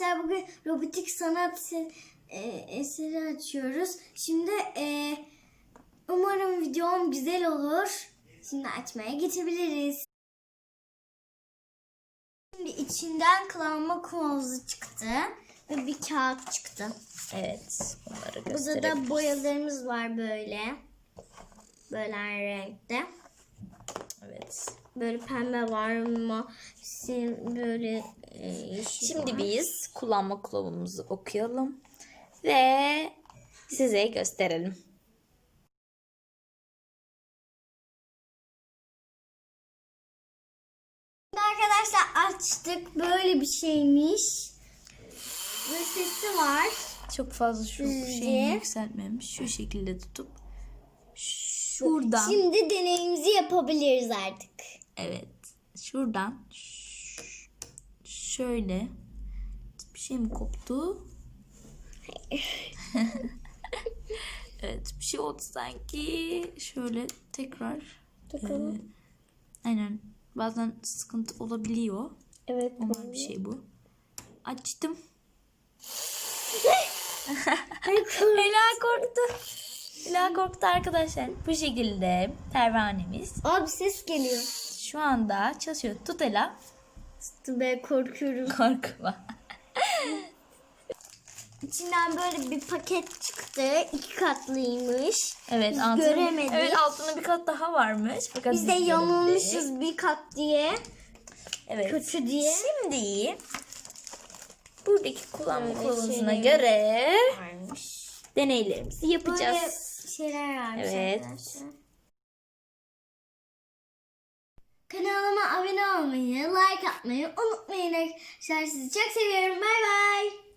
arkadaşlar bugün robotik sanat e, eseri açıyoruz. Şimdi e, umarım videom güzel olur. Şimdi açmaya geçebiliriz. Şimdi içinden klavma kılavuzu çıktı ve bir kağıt çıktı. Evet. Bunları Burada da boyalarımız var böyle. Böyle her renkte. Evet. Böyle pembe var ama böyle Şimdi var. biz kullanma kılavuzumuzu okuyalım ve size gösterelim. Şimdi arkadaşlar açtık. Böyle bir şeymiş. Ve sesi var. Çok fazla şu Sizce? şeyini yükseltmemiş. Şu şekilde tutup şuradan Şimdi deneyimizi yapabiliriz artık. evet şuradan şöyle bir şey mi koptu? evet bir şey oldu sanki. Şöyle tekrar Bakalım. e, aynen bazen sıkıntı olabiliyor. Evet. Normal bir şey bu. Açtım. Ela korktu. Ela korktu arkadaşlar. Bu şekilde pervanemiz Abi ses geliyor. şu anda çalışıyor. Tut Ela. Ben korkuyorum. Korkma. İçinden böyle bir paket çıktı. İki katlıymış. Evet Biz altında, göremedik. Evet altında bir kat daha varmış. Fakat Biz de göremedik. yanılmışız bir kat diye. Evet. Kötü diye. Şimdi buradaki kullanma Böyle kılavuzuna göre Varmış. deneylerimizi yapacağız. Böyle şeyler varmış Evet. arkadaşlar. Kanalıma abone olmayı, like atmayı unutmayın arkadaşlar. Sizi çok seviyorum. Bay bay.